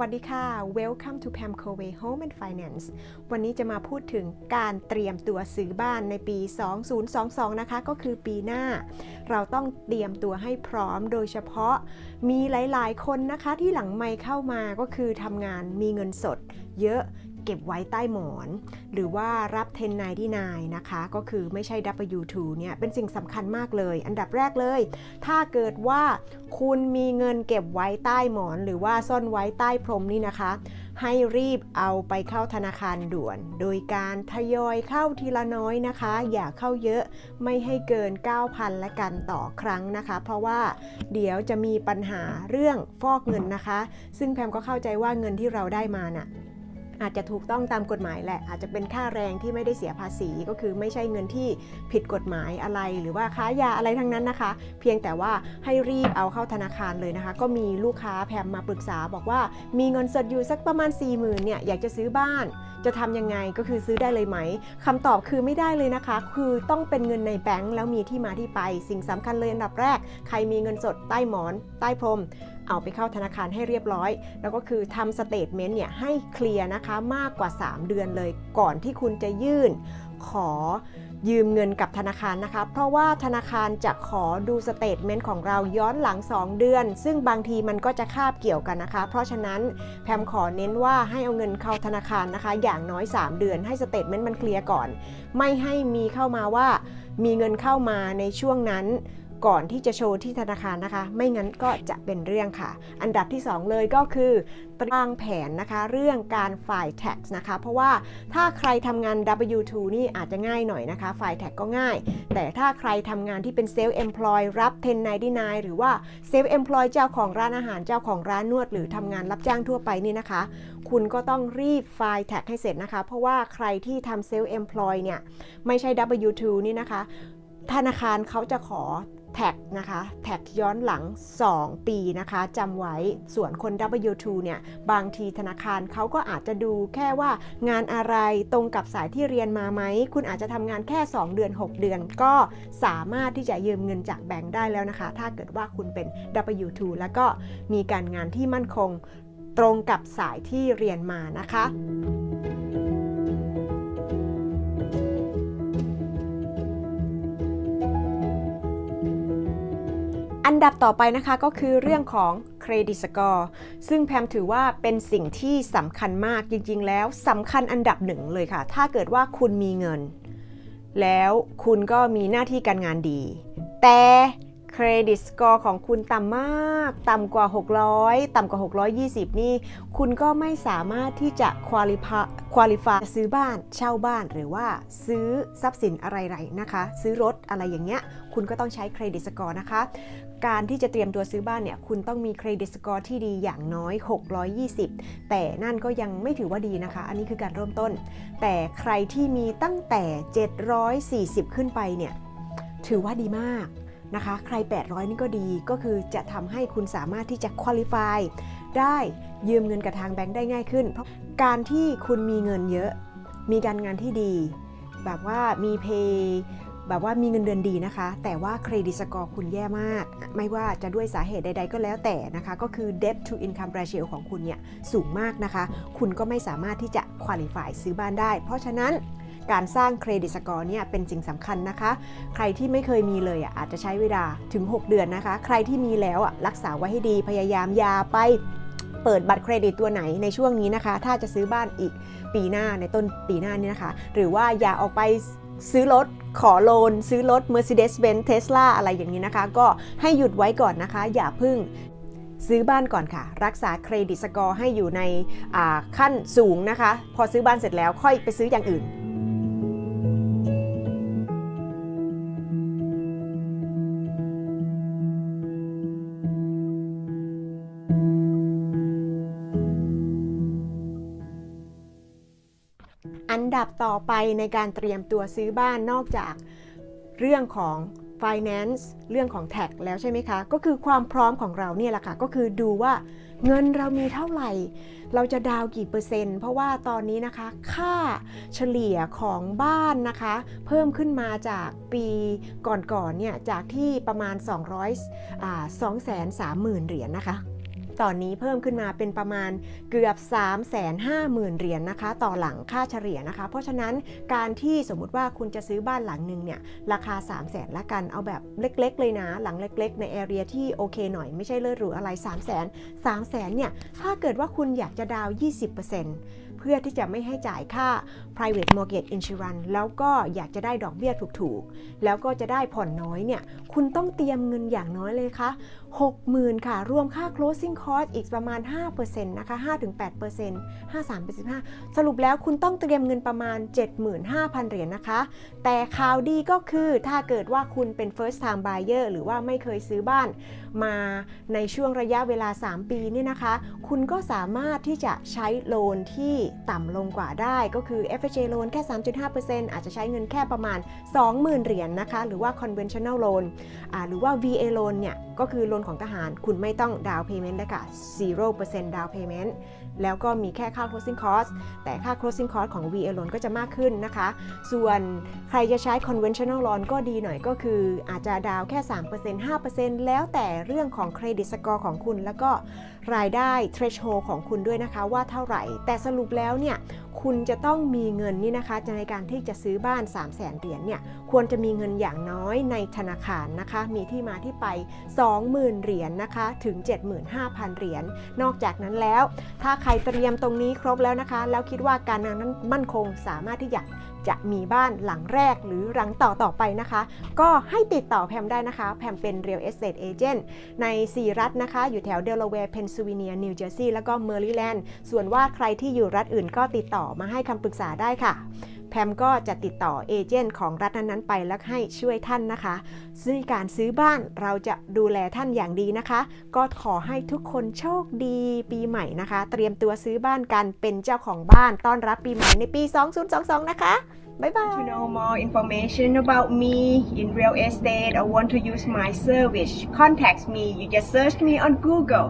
วัสดีค่ะ Welcome to Pam Covey Home and Finance วันนี้จะมาพูดถึงการเตรียมตัวซื้อบ้านในปี 2022 นะคะ ก็คือปีหน้า เราต้องเตรียมตัวให้พร้อม โดยเฉพาะมีหลาย ๆ คนนะคะที่หลังไม่เข้ามาก็คือทำงานมีเงินสด เยอะ เก็บไว้ใต้หมอน หรือว่ารับ1099นะคะ ก็คือไม่ใช่ W2 เนี่ยเป็นสิ่งสำคัญมากเลย อันดับแรกเลย ถ้าเกิดว่าคุณมีเงินเก็บไว้ใต้หมอน หรือว่าซ่อนไว้ใต้พรมนี่นะคะ ให้รีบเอาไปเข้าธนาคารด่วน โดยการทยอยเข้าทีละน้อยนะคะ อย่าเข้าเยอะไม่ให้เกิน 9,000 ละกันต่อครั้งนะคะ เพราะว่าเดี๋ยวจะมีปัญหาเรื่องฟอกเงินนะคะ ซึ่งแพมก็เข้าใจว่าเงินที่เราได้มาน่ะ อาจจะถูกต้องตามกฎหมายแหละ อาจจะเป็นค่าแรงที่ไม่ได้เสียภาษีก็คือไม่ใช่เงินที่ผิดกฎหมายอะไร หรือว่าค้ายาอะไรทั้งนั้นนะคะ เพียงแต่ว่าให้รีบเอาเข้าธนาคารเลยนะคะ ก็มีลูกค้าแพมมาปรึกษาบอกว่ามีเงินสดอยู่สักประมาณ 4 0,000เนี่ยอยากจะซื้อบ้าน จะทำยังไงก็คือซื้อได้เลยไหมคำตอบคือไม่ได้เลยนะคะ คือต้องเป็นเงินในแบงก์แล้วมีที่มาที่ไป สิ่งสำคัญเลยอันดับแรก ใครมีเงินสดใต้หมอน ใต้พรม เอาไปเข้าธนาคารให้เรียบร้อย แล้วก็คือทำสเตทเมนต์เนี่ยให้เคลียร์นะคะมากกว่า 3 เดือนเลยก่อนที่คุณจะยื่นขอยืมเงินกับธนาคารนะคะ เพราะว่าธนาคารจะขอดูสเตทเมนต์ของเราย้อนหลัง 2 เดือน ซึ่งบางทีมันก็จะคาบเกี่ยวกันนะคะ เพราะฉะนั้นแพมขอเน้นว่าให้เอาเงินเข้าธนาคารนะคะ อย่างน้อย 3 เดือนให้สเตทเมนต์มันเคลียร์ก่อน ไม่ให้มีเข้ามาว่ามีเงินเข้ามาในช่วงนั้น ก่อนที่จะโชว์ที่ธนาคารนะคะ ไม่งั้นก็จะเป็นเรื่องค่ะ อันดับที่ 2 เลยก็คือวางแผนนะคะ เรื่องการฝ่าย tax นะคะ เพราะว่าถ้าใครทำงาน W2 นี่อาจจะง่ายหน่อยนะคะฝ่าย tax ก็ง่าย แต่ถ้าใครทำงานที่เป็น self employ รับ 1099 หรือว่า self employ เจ้าของร้านอาหารเจ้าของร้านนวด หรือทำงานรับจ้างทั่วไปนี่นะคะ คุณก็ต้องรีบไฟล์ tax ให้เสร็จนะคะ เพราะว่าใครที่ทำ self employ เนี่ยไม่ใช่ W2 นี่นะคะ ธนาคารเขาจะขอ แท็กนะคะแท็กย้อนหลัง 2 ปีนะคะจำไว้ส่วนคน W2 เนี่ยบางทีธนาคารเขาก็อาจจะดูแค่ว่างานอะไรตรงกับสายที่เรียนมาไหม คุณอาจจะทำงานแค่ 2 เดือน 6 เดือน ก็สามารถที่จะยืมเงินจากแบงค์ได้แล้วนะคะ ถ้าเกิดว่าคุณเป็น W2 แล้วก็มีการงานที่มั่นคงตรงกับสายที่เรียนมานะคะ อันดับต่อไปนะคะก็คือเรื่องของเครดิตสกอร์ซึ่งแพมถือว่าเป็นสิ่งที่สำคัญมากจริง ๆ แล้วสำคัญอันดับหนึ่งเลยค่ะ ถ้าเกิดว่าคุณมีเงิน แล้วคุณก็มีหน้าที่การงานดี แต่ เครดิตสกอร์ของคุณต่ำมาก ต่ำกว่า 600 ต่ำกว่า 620 นี่ คุณก็ไม่สามารถที่จะคุริฟาคุริฟาซื้อบ้าน เช่าบ้าน หรือว่าซื้อทรัพย์สินอะไรๆนะคะ ซื้อรถอะไรอย่างเงี้ย คุณก็ต้องใช้เครดิตสกอร์นะคะ การที่จะเตรียมตัวซื้อบ้านเนี่ย คุณต้องมีเครดิตสกอร์ที่ดีอย่างน้อย 620 แต่นั่นก็ยังไม่ถือว่าดีนะคะ อันนี้คือการเริ่มต้น แต่ใครที่มีตั้งแต่ 740 ขึ้นไปเนี่ย ถือว่าดีมาก นะคะ ใคร 800 นี่ก็ดีก็คือจะทำให้คุณสามารถที่จะคุริฟายได้ยืมเงินกับทางแบงค์ได้ง่ายขึ้น เพราะการที่คุณมีเงินเยอะ มีการงานที่ดี แบบว่ามีเพย์แบบว่ามีเงินเดือนดีนะคะ แต่ว่าเครดิตสกอร์คุณแย่มาก ไม่ว่าจะด้วยสาเหตุใด ๆ ก็แล้วแต่นะคะ ก็คือ debt to income ratio ของคุณเนี่ยสูงมากนะคะ คุณก็ไม่สามารถที่จะคุริฟายซื้อบ้านได้ เพราะฉะนั้น การสร้างเครดิตสกอร์เนี่ยเป็นสิ่งสำคัญนะคะ ใครที่ไม่เคยมีเลยอะอาจจะใช้เวลาถึง 6 เดือนนะคะ ใครที่มีแล้วอะรักษาไว้ให้ดีพยายามอยาไปเปิดบัตรเครดิตตัวไหนในช่วงนี้นะคะ ถ้าจะซื้อบ้านอีกปีหน้าในต้นปีหน้านี้นะคะ หรือว่าอย่าออกไปซื้อรถขอโลน ซื้อรถ Mercedes-Benz Tesla อะไรอย่างนี้นะคะ ก็ให้หยุดไว้ก่อนนะคะ อย่าพึ่งซื้อบ้านก่อนค่ะ รักษาเครดิตสกอร์ให้อยู่ในขั้นสูงนะคะ พอซื้อบ้านเสร็จแล้วค่อยไปซื้ออย่างอื่น ดับต่อไปในการเตรียมตัวซื้อบ้านนอกจากเรื่องของ finance เรื่องของ tax แล้วใช่ไหมคะ ก็คือความพร้อมของเราเนี่ยแหละค่ะ ก็คือดูว่าเงินเรามีเท่าไหร่ เราจะดาวกี่เปอร์เซ็นต์ เพราะว่าตอนนี้นะคะ ค่าเฉลี่ยของบ้านนะคะ เพิ่มขึ้นมาจากปีก่อนๆเนี่ย จากที่ประมาณ 200อ่า230,000 เหรียญนะคะ ตอนนี้เพิ่มขึ้นมาเป็นประมาณเกือบ 3 5 0 0 0 0 เหรียญนะคะ ต่อหลังค่าเฉลี่ยนะคะ เพราะฉะนั้นการที่สมมุติว่าคุณจะซื้อบ้านหลังหนึ่งเนี่ยราคา 3 0 0แสนละกันเอาแบบเล็ก ๆ เลยนะ หลังเล็ก ๆ ในแอเรียที่โอเคหน่อยไม่ใช่เลิศหรูอะไร 3 0 0แสน3 0 0แสนเนี่ยถ้าเกิดว่าคุณอยากจะดาวน์20% พื่อที่จะไม่ให้จ่ายค่า private mortgage insurance แล้วก็อยากจะได้ดอกเบี้ยถูกๆ แล้วก็จะได้ผ่อนน้อยเนี่ย คุณต้องเตรียมเงินอย่างน้อยเลยค่ะ60,000 ค่ะ รวมค่า closing cost อีกประมาณ 5%นะคะ 5-8% 53-15สรุปแล้วคุณต้องเตรียมเงินประมาณ 75,000 เหรียญนะคะ แต่ข่าวดีก็คือถ้าเกิดว่าคุณเป็น first time buyer หรือว่าไม่เคยซื้อบ้านมาในช่วงระยะเวลา 3 ปีเนี่ยนะคะ คุณก็สามารถที่จะใช้โลนที่ต่ำลงกว่าได้ก็คือ FHA loan แค่ 3.5%อาจจะใช้เงินแค่ประมาณ 20,000 เหรียญนนะคะ หรือว่า conventional loan หรือว่า VA loan เนี่ย ก็คือโลนของทหารคุณไม่ต้องดาว payment เลยค่ะ 0% down payment แล้วก็มีแค่ค่า closing cost แต่ค่า closing cost ของ VA loan ก็จะมากขึ้นนะคะ ส่วนใครจะใช้ conventional loan ก็ดีหน่อยก็คืออาจจะดาวแค่ 3% 5%แล้วแต่เรื่องของเครดิตสกอร์ของคุณ แล้วก็รายได้ threshold ของคุณด้วยนะคะว่าเท่าไหร่ แต่สรุปแล้วเนี่ยคุณจะต้องมีเงินนี่นะคะในการที่จะซื้อบ้าน 3 0 0แสนเหรียญเนี่ยควรจะมีเงินอย่างน้อยในธนาคารนะคะ มีที่มาที่ไป 20,000 เหรียญนะคะถึง 75,000 เหรียญนอกจากนั้นแล้ว ถ้าใครเตรียมตรงนี้ครบแล้วนะคะ แล้วคิดว่าการงานนั้นมั่นคงสามารถที่จะจะมีบ้านหลังแรกหรือหลังต่อต่อไปนะคะ ก็ให้ติดต่อแพมได้นะคะ แพมเป็น Real Estate Agent ใน 4 รัฐนะคะ อยู่แถวเดลาแวร์เพนซิลเวเนียนิวเจอร์ซีย์แล้วก็เมอริแลนด์ส่วนว่าใครที่อยู่รัฐอื่นก็ติดต่อมาให้คำปรึกษาได้ค่ะ แพมก็จะติดต่อเอเจนต์ของรัฐนั้นๆไปแล้วให้ช่วยท่านนะคะ ซึ่งการซื้อบ้านเราจะดูแลท่านอย่างดีนะคะ ก็ขอให้ทุกคนโชคดีปีใหม่นะคะ เตรียมตัวซื้อบ้านกันเป็นเจ้าของบ้านต้อนรับปีใหม่ในปี 2022 นะคะบ๊ายบาย To know more information about me in real estate or want to use my service, contact me. You just search me on Google.